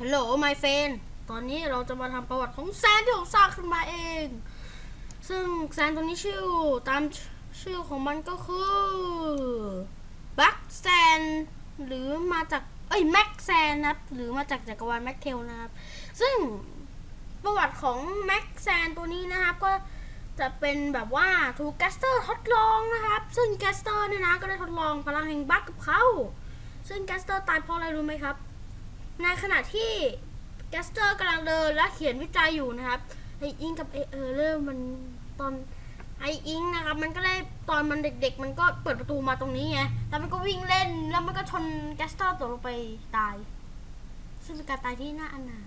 ฮัลโหลไมเฟนตอนนี้เราจะมาทำประวัติของแซนที่ผมสร้างขึ้นมาเอง ซึ่งแซนตัวนี้ชื่อตามชื่อของมันก็คือบัคแซนหรือมาจากเอ้ยแม็กแซนนะครับ หรือมาจากจักรวาลแม็กเทลนะครับ ซึ่งประวัติของแม็กแซนตัวนี้นะครับก็จะเป็นแบบว่าถูกแกสเตอร์ทดลองนะครับ ซึ่งแกสเตอร์เนี่ยนะก็ได้ทดลองพลังแห่งบัคกับเขาซึ่งแกสเตอร์ตายเพราะอะไรรู้ไหมครับ ในขณะที่แกสเตอร์กำลังเดินและเขียนวิจัยอยู่นะครับไออิงกับไอเออร์เลอร์มันตอนไออิงนะครับมันก็ได้ตอนมันเด็ก ๆ มันก็เปิดประตูมาตรงนี้ไงแล้วมันก็วิ่งเล่นแล้วมันก็ชนแกสเตอร์ตกลงไปตาย ซึ่งเป็นการตายที่น่าอนาถ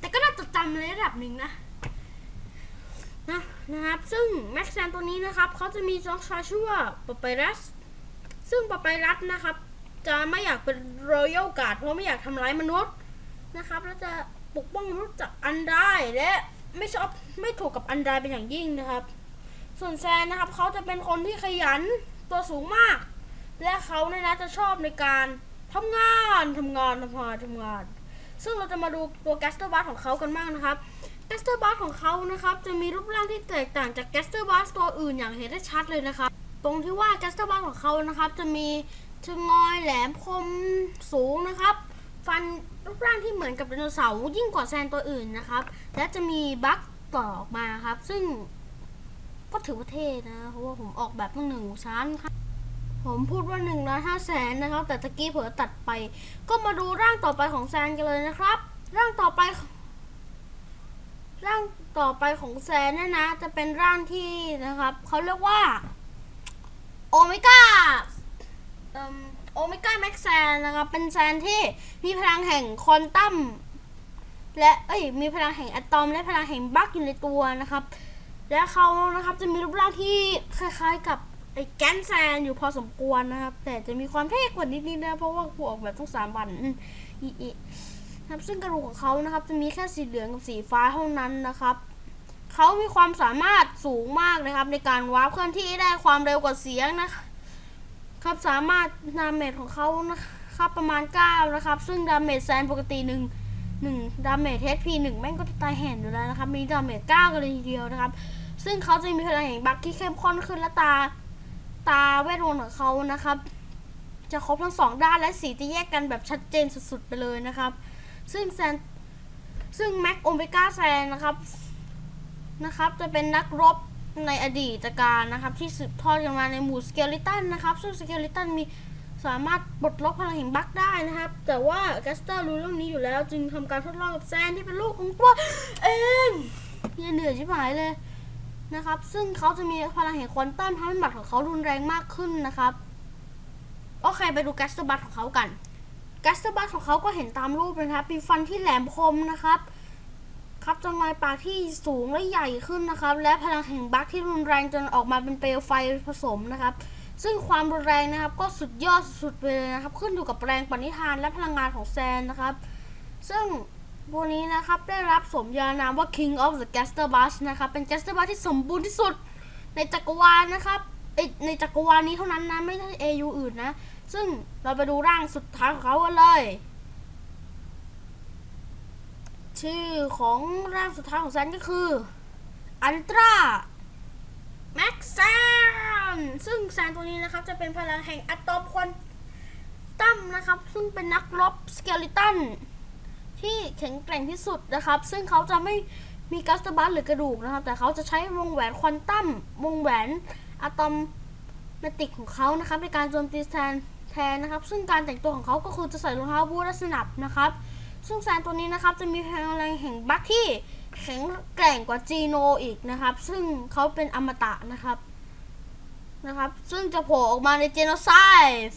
แต่ก็น่าจดจำในระดับหนึ่งนะนะนะครับ ซึ่งแม็กแซนตัวนี้นะครับเขาจะมีน้องชาชื่อว่าปปายรัส ซึ่งปปายรัสนะครับ จะไม่อยากเป็นรอยัลการ์ดเพราะไม่อยากทำร้ายมนุษย์นะครับแล้วจะปกป้องมนุษย์จากอันไดและไม่ชอบไม่ถูกกับอันไดเป็นอย่างยิ่งนะครับ ส่วนแซนนะครับเขาจะเป็นคนที่ขยันตัวสูงมาก และเขาเนี่ยนะจะชอบในการทำงานทำงานทำงานทำงาน ซึ่งเราจะมาดูตัวแกสเตอร์บัสของเขากันบ้างนะครับแกสเตอร์บัสของเขานะครับจะมีรูปร่างที่แตกต่างจากแกสเตอร์บัสตัวอื่นอย่างเห็นได้ชัดเลยนะครับ ตรงที่ว่าแกสเตอร์บัสของเขานะครับจะมี ชะงอยแหลมคมสูงนะครับ ฟันรูปร่างที่เหมือนกับไดโนเสาร์ยิ่งกว่าแซนตัวอื่นนะครับ และจะมีบัคต่อออกมาครับ ซึ่งก็ถือว่าเท่นะ เพราะว่าผมออกแบบตั้งหนึ่งชั้นครับผมพูดว่าหนึ่งล้านห้าแสนนะครับ แต่ตะกี้เผลอตัดไป ก็มาดูร่างต่อไปของแซนกันเลยนะครับ ร่างต่อไป ร่างต่อไปของแซนเนี่ยนะ จะเป็นร่างที่นะครับเขาเรียกว่าโอเมก้าโอเมก้าแม็กแซ นนะครับ เป็นแซนที่มีพลังแห่งควอนตัมและเอ้ยมีพลังแห่งอะตอม และพลังแห่งบัคอยู่ในตัวนะครับ และเขานะครับจะมีรูปร่างที่คล้ายๆกับไอ้แกนแซนอยู่พอสมควรนะครับ แต่จะมีความเท่กว่านิดๆนะเพราะว่ากูออกแบบต้องสามวันอีอีนะครับซึ่งกระดูกของเขานะครับ จะมีแค่สีเหลืองกับสีฟ้าเท่านั้นนะครับเขามีความสามารถสูงมากนะครับ ในการวาร์ปเคลื่อนที่ได้ความเร็วกว่าเสียงนะครับ สามารถดาเมจของเขานะ ครับ ประมาณ 9 นะครับ ซึ่งดาเมจแซนปกติหนึ่งหนึ่งดาเมจเทสพีหนึ่งแม่งก็จะตายแห่นอยู่แล้วนะครับ มีดาเมจ9กันเลยทีเดียวนะครับ ซึ่งเขาจะมีพลังแห่งบัคที่เข้มข้นขึ้นและตา ตาเวทมนต์ของเขานะครับ จะครบทั้งสองด้านและสีจะแยกกันแบบชัดเจนสุดๆไปเลยนะครับ ซึ่งแซนซึ่งแม็กโอเมก้าแซนนะครับนะครับ จะเป็นนักรบในอดีตการนะครับ ที่สืบทอดกันมาในหมู่สเกลิตันนะครับ ซึ่งสเกลิตันมี สามารถปลดล็อกพลังแห่งบัคได้นะครับ แต่ว่าแกสเตอร์รู้เรื่องนี้อยู่แล้ว จึงทำการทดลองกับแซนที่เป็นลูกของตัวเองเนี่ยเหนื่อยชิบหายเลยนะครับ ซึ่งเขาจะมีพลังแห่งควอนตัมทำให้หมัดของเขารุนแรงมากขึ้นนะครับโอเคไปดูแกสเตอร์บัตของเขากันแกสเตอร์บัตของเขาก็เห็นตามรูปเลยนะครับมีฟันที่แหลมคมนะครับครับจงอยปากที่สูงและใหญ่ขึ้นนะครับ และพลังแห่งบัคที่รุนแรงจนออกมาเป็นเปลวไฟผสมนะครับ ซึ่งความรุนแรงนะครับก็สุดยอดสุดไปเลยนะครับ ขึ้นอยู่กับแรงปณิธานและพลังงานของแซนนะครับ ซึ่งตัวนี้นะครับได้รับสมญานามว่า King of the Gaster Bus นะครับ เป็น Gaster Bus ที่สมบูรณ์ที่สุดในจักรวาลนะครับในจักรวาลนี้เท่านั้นนะไม่ใช่ AU อื่นนะ ซึ่งเราไปดูร่างสุดท้ายของเขากันเลย ชื่อของร่างสุดท้ายของแซนก็คืออันตราแม็กแซน ซึ่งแซนตัวนี้นะครับ จะเป็นพลังแห่งอะตอมควอนตัมนะครับ ซึ่งเป็นนักรบสเกลิตันที่แข็งแกร่งที่สุดนะครับ ซึ่งเขาจะไม่มีกัสตบัสหรือกระดูกนะครับ แต่เขาจะใช้วงแหวนควอนตัมวงแหวนอะตอมเมติกของเขานะครับ ในการโจมตีแทนแทนนะครับ ซึ่งการแต่งตัวของเขาก็คือจะใส่รองเท้าบูทและสนับนะครับ ซึ่งแซนตัวนี้นะครับจะมีพลังแห่งบัคที่แข็งแกร่งกว่าจีโนอีกนะครับ ซึ่งเขาเป็นอมตะนะครับ นะครับ ซึ่งจะโผล่ออกมาในเจโนไซด์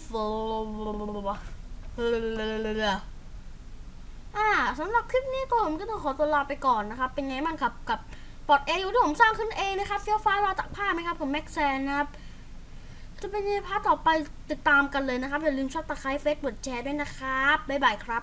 อ่าสำหรับคลิปนี้ตัวผมก็ต้องขอตัวลาไปก่อนนะครับ เป็นไงบ้างครับกับปอดเอยูที่ผมสร้างขึ้นเองนะครับเฟี้ยวฟ้ารอตักผ้าไหมครับผมแม็กแซนนะครับ จะเป็นในพาร์ทต่อไปติดตามกันเลยนะครับ อย่าลืมชอบตะไคร้เฟซบุ๊กแชร์ด้วยนะครับ บ๊ายบายครับ